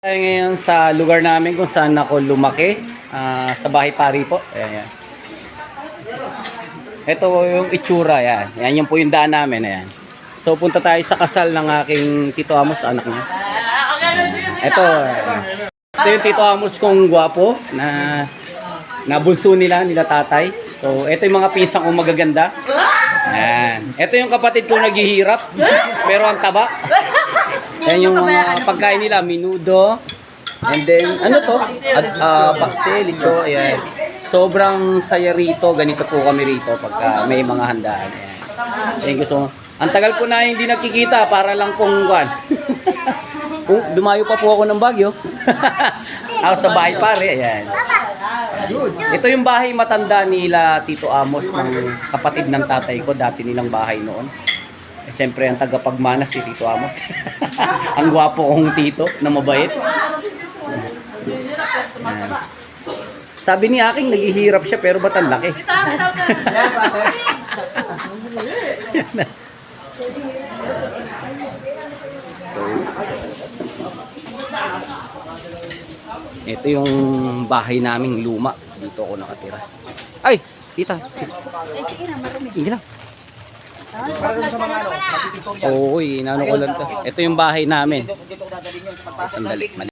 Tayo ngayon sa lugar namin kung saan ako lumaki. ah, sa bahay pari po. Ayan, yan. Ito yung itsura, yan. Yan yung po yung daan namin, ayan. So punta tayo sa kasal ng aking Tito Amos, anak niya. Ito, ayan. ito yung Tito Amos kong gwapo na nabunso nila, nila tatay. So ito yung mga pinsang kong magaganda. Ayan. Ito yung kapatid kong naghihirap, pero ang taba. Yan yung mga pagkain nila, minudo. And then, ano to? At uh, bakse, lito, ayan. Sobrang saya rito. Ganito po kami rito pagka may mga handaan. Ayan. Thank you so much. Ang tagal po na hindi nakikita para lang pong kwan. Kung dumayo pa po ako ng Bagyo. ako sa bahay pare, ayan. Ito yung bahay matanda nila Tito Amos ng kapatid ng tatay ko, dati nilang bahay noon. Eh, Siyempre ang tagapagmana si Tito Amos. ang gwapo kong tito na mabait. Sabi ni aking naghihirap siya pero ba't ang laki? so, ito yung bahay naming luma. Dito ako nakatira. Ay! Tita! Sige lang. Oo, inano ko lang to. Ito yung bahay namin. Sandali.